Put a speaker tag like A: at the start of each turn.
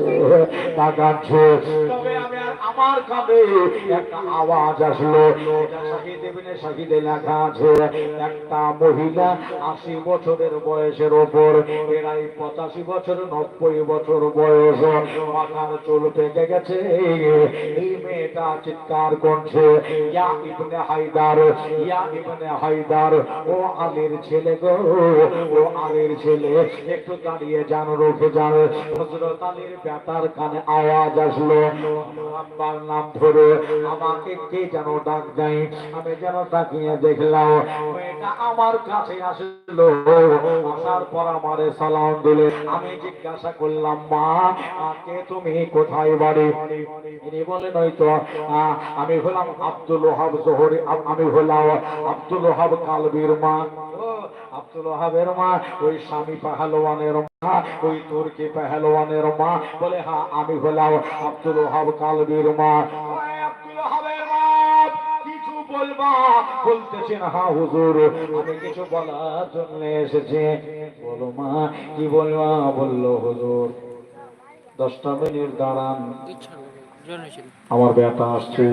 A: কাছে তাকাচ্ছে আমার কানে একটা আওয়াজ আসলো। শাহিদ লেখা আছে, একটা মহিলা আশি বছরের বয়সের ওপর, প্রায় পঁচাশি বছর, নব্বই বছর বয়স, মাথার চুল পেকে গেছে। এই মেয়েটা চিৎকার করছে, ইয়া ইবনে হায়দার, ইয়া ইবনে হায়দার, ও আলীর ছেলে গো, ও আলীর ছেলে, একটু দাঁড়িয়ে যান, রুখে যান। হযরত আলীর বেটার কানে আওয়াজ আসলো। আব্বার নাম ধরে আমাকে কে যেন ডাক দেয়? আমি যেন তাকিয়ে দেখলাম মেয়েটা আমার কাছে আসলো। আসার পর আমারে সালাম দিলে। আমি জিজ্ঞাসা করলাম, মা কে তুমি? কোথায় বাড়ি? তিনি বলেন হয়তো আমি হলাম আব্দুল ওহাব জোহরি আমি হলাম আব্দুল ওহাব কালবির মা। আব্দুল মা ওই স্বামী পাহালোয়ানের মা ওই তুর্কি পাহালোয়ানের মা। বলে হ্যাঁ আমি হলাম আব্দুল ওহাব কালবির মা। ওই আব্দুল ওহাবের মা কিছু বলবা? বলতেছেন হ্যাঁ হুজুর আমি কিছু বলার জন্য এসেছি। বলো মা কি বলবা? বলল হুজুর দশটা মিনিট দাঁড়ান। আমার বেটা আসছে।